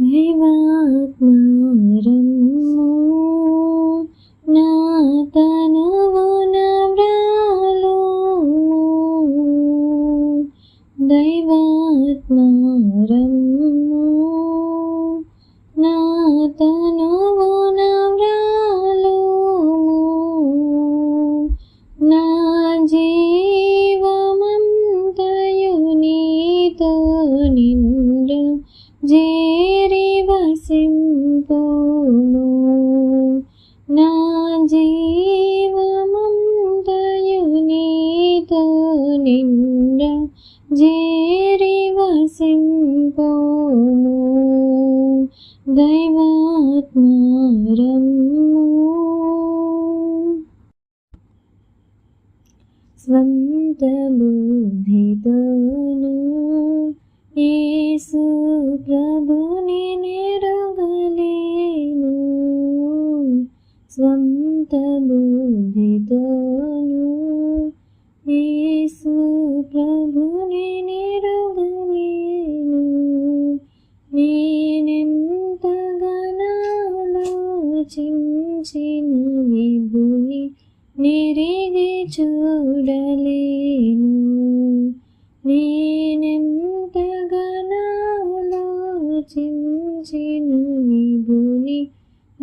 दैवात्मारम् नातनव न व्रालो दैवात्मारम् नातन्रालो ना जीव निन्द्र जे దైవాత్మారము. స్వంత బుద్ధితో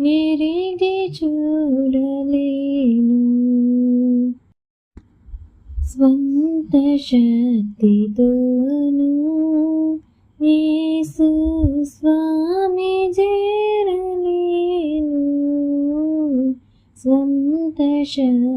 నిరిగి చూడలేను. స్వంత శక్తితోను యేసు స్వామి చేరలేను. స్వంత శక్తి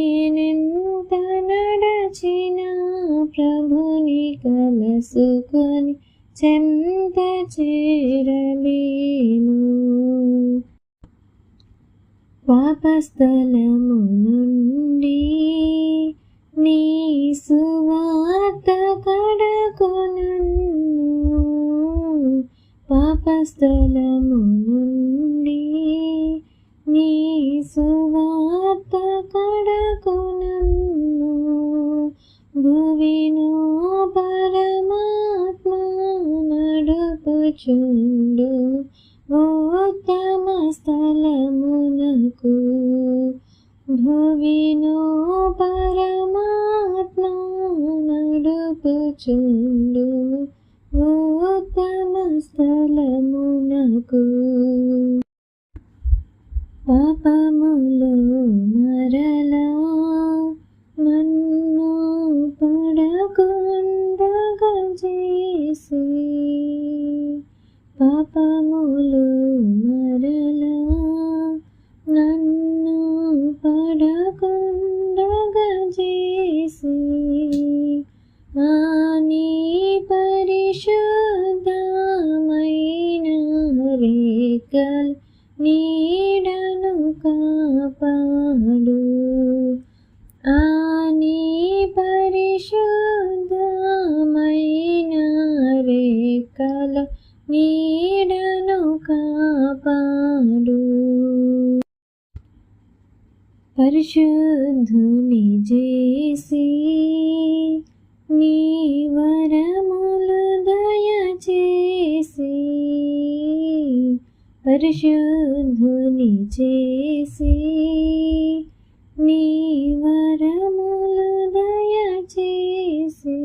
నేనెంత నడచిన ప్రభుని కలసుకొని చెంత చేరలేను. పాపస్థలము నుండి నీ సువార్త కడకొనన్ను పాపస్థలము విను పరమాత్మ నడుపుచుండు ఉత్తమ స్థలమునకు పాపములో রাখো పరిశుద్ధుని చేసి నీ వరములు దయచేసి పరిశుద్ధుని చేసి నీ వరములు దయచేసి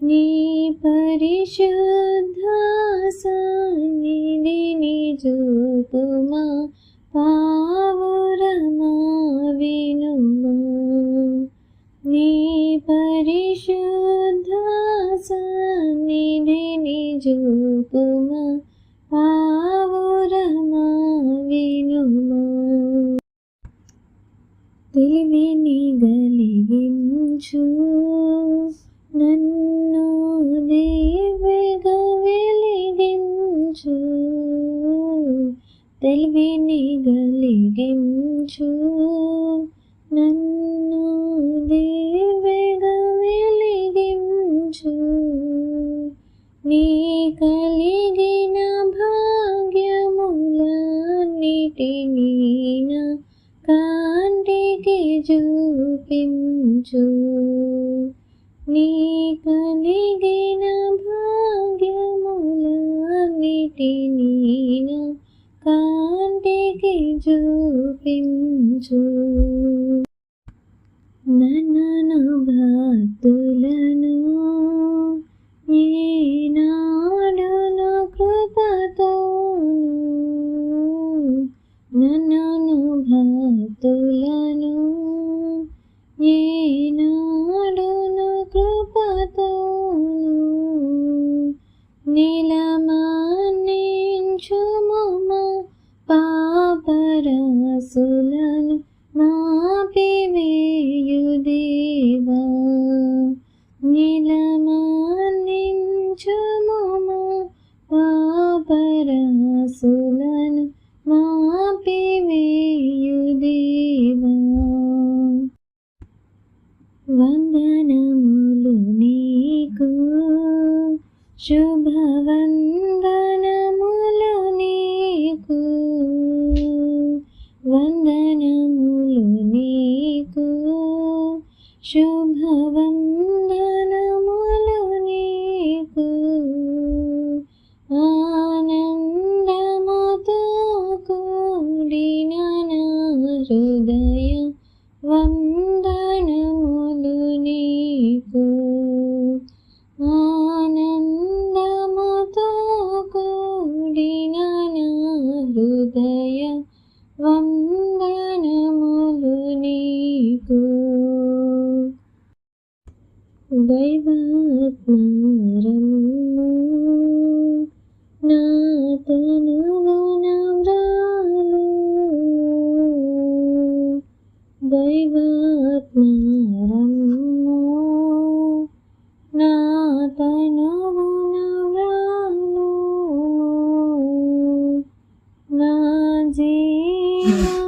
నీ పరిశుద్ధ సన్నిధిని చూపుమా తెలివిని గలిగించు నన్ను దేవిగా వెలిగించు. తెలివిని గలిగించు నన్ను దేవిగా వెలిగించు. నీ కలిగిన భాగ్యములన్నిటినీ నా చూపించు. నీ కలిగిన భాగ్యములన్నిటినీ నా కాంటికి చూపించు. నన్ను భక్తులను ఏనాడును కృపతోను. నన్ను పాపరసులను వందనములు నీకు శుభవందనములు you.